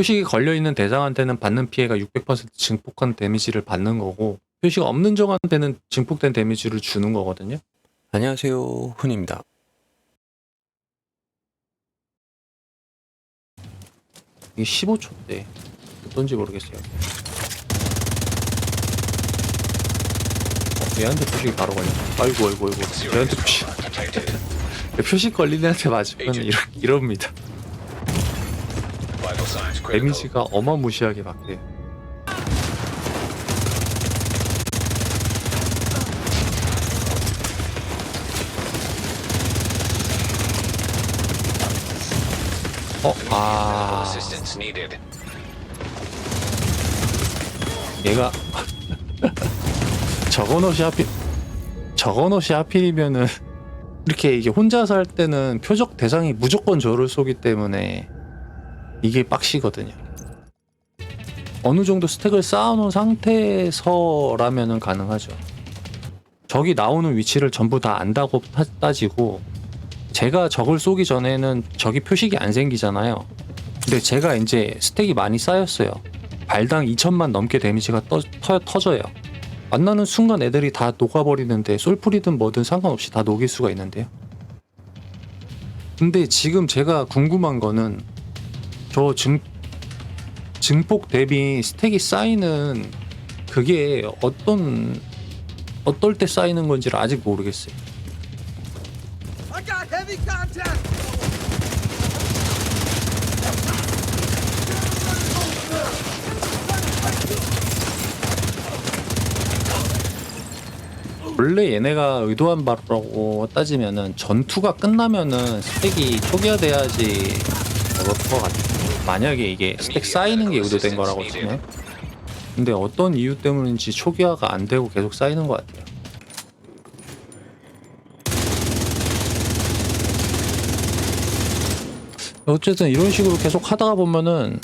표식이 걸려있는 대상한테는 받는 피해가 600% 증폭한 데미지를 받는 거고 표시가 없는 적한테는 증폭된 데미지를 주는 거거든요. 안녕하세요 훈입니다 이게 15초대 어떤지 모르겠어요. 어, 얘한테 표식이 바로 걸려. 아이고 아이고 아이고. 얘한테 표식. 표식 걸린 애한테 맞으면 이러, 이럽니다. 데미지가 어마무시하게 막대요. 어, 아. 얘가 저건 옷이 하필 저건 옷이 하필이면은 이렇게 이게 혼자서 할 때는 표적 대상이 무조건 저를 쏘기 때문에 이게 빡시거든요. 어느 정도 스택을 쌓아놓은 상태에서라면은 가능하죠. 적이 나오는 위치를 전부 다 안다고 타- 따지고 제가 적을 쏘기 전에는 적이 표식이 안 생기잖아요. 근데 제가 이제 스택이 많이 쌓였어요. 발당 2천만 넘게 데미지가 떠, 터, 터져요. 만나는 순간 애들이 다 녹아버리는데 솔풀이든 뭐든 상관없이 다 녹일 수가 있는데요. 근데 지금 제가 궁금한 거는 저 증, 증폭 대비 스택이 쌓이는 그게 어떤 어떨 때 쌓이는 건지를 아직 모르겠어요. 원래 얘네가 의도한 바라고 따지면은 전투가 끝나면은 스택이 초기화돼야지 먹을 것 같아요. 만약에 이게 스택 쌓이는 게 의도된 치면 근데 어떤 이유 때문인지 초기화가 안 되고 계속 쌓이는 것 같아요. 어쨌든 이런 식으로 계속 하다가 보면은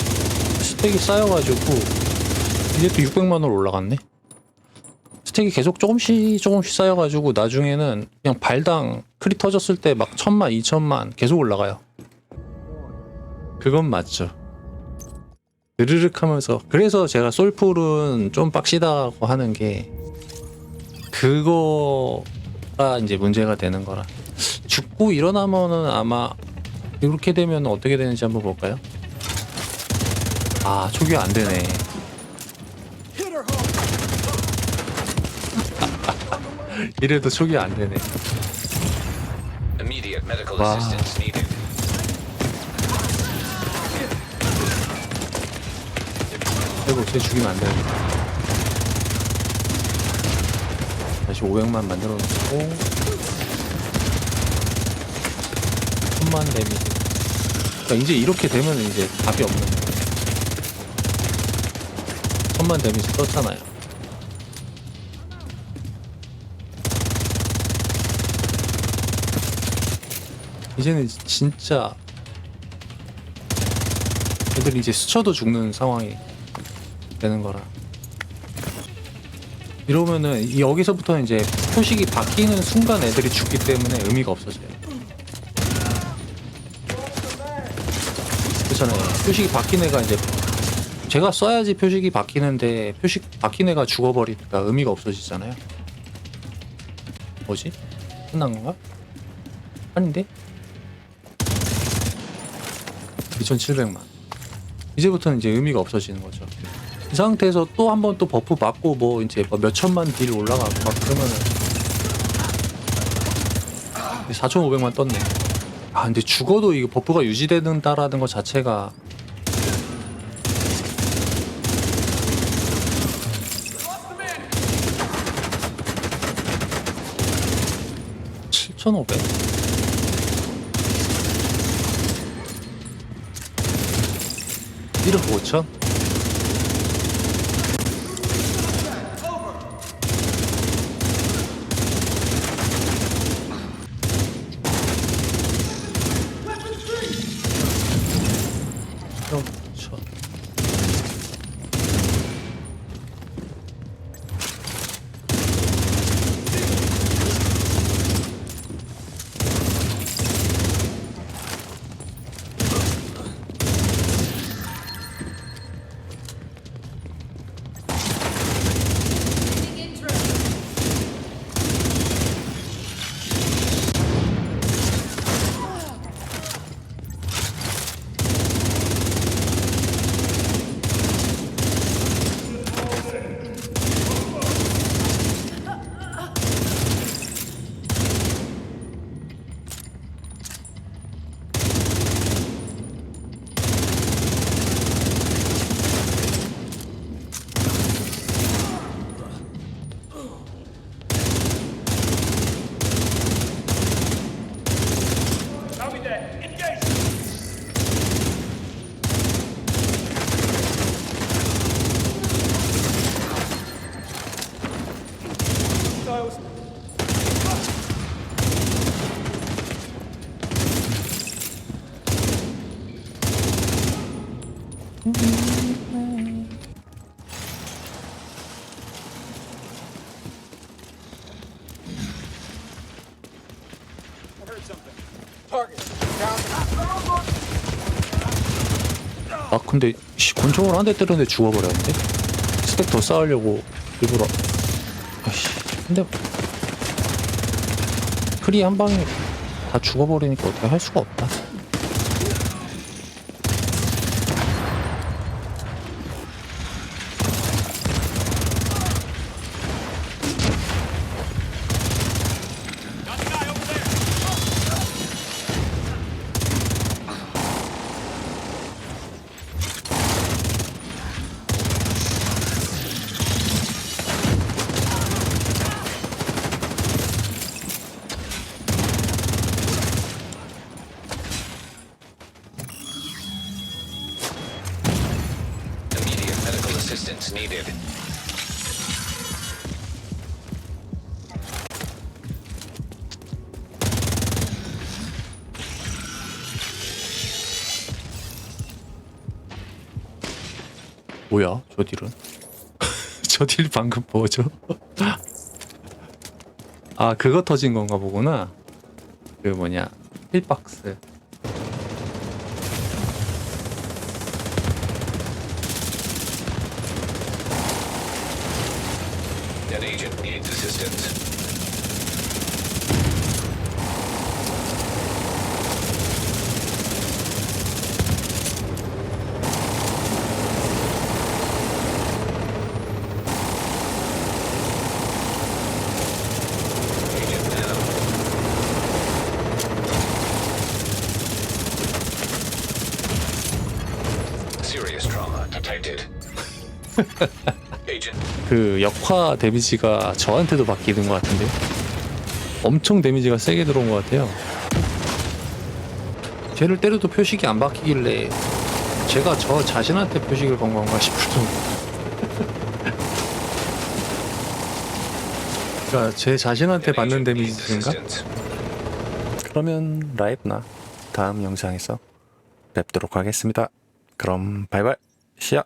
스택이 쌓여가지고 이게 또 600만 원 올라갔네. 스택이 계속 조금씩 조금씩 쌓여가지고 나중에는 그냥 발당 크리 터졌을 때 막 천만, 이천만 계속 올라가요. 그건 맞죠. 으르륵 하면서 그래서 제가 솔풀은 좀 빡시다고 하는 게 그거가 이제 문제가 되는 거라 죽고 일어나면은 아마 이렇게 되면 어떻게 되는지 한번 볼까요? 아 초기 안 되네. 이래도 초기 안 되네. Immediate 아이고 쟤 죽이면 안 되는데. 다시 500만 만들어 놓고. 천만 데미지. 그러니까 이제 이렇게 되면 이제 답이 없는 거예요. 천만 데미지 떴잖아요. 이제는 진짜 애들이 이제 스쳐도 죽는 상황이 되는 거라. 이러면은 이- 여기서부터 이제 표식이 바뀌는 순간 애들이 죽기 때문에 의미가 없어져요. 그렇잖아요. 표식이 바뀐 애가 이제 제가 써야지 표식이 바뀌는데 표식 바뀐 애가 죽어버리니까 의미가 없어지잖아요. 뭐지? 끝난 건가? 아닌데? 2,700만. 이제부터는 이제 의미가 없어지는 거죠. 이 상태에서 또 한 번 또 버프 받고 뭐 이제 뭐 몇천만 딜 올라가고 막 그러면은 4,500만 떴네. 아 근데 죽어도 이거 버프가 유지되는다라는 것 자체가 (7,500) (1억 5천) 아 근데 씨, 권총을 한 대 때렸는데 죽어버렸는데? 스택 더 쌓으려고 일부러. 아씨 근데 크리 한 방에 다 죽어버리니까 어떻게 할 수가 없다 assistance needed. 뭐야 저 딜은? 저 딜 방금 뭐죠? 아 그거 터진 건가 보구나. 그 뭐냐 힐박스 An agent needs assistance. Serious trauma detected. 그 역화 데미지가 저한테도 바뀌는 것 같은데 엄청 데미지가 세게 들어온 것 같아요. 쟤를 때려도 표식이 안 바뀌길래 제가 저 자신한테 표식을 건 건가 싶을 정도 그러니까 제 자신한테 받는 데미지인가? 그러면 라이브나 다음 영상에서 뵙도록 하겠습니다. 그럼 바이바이. 시야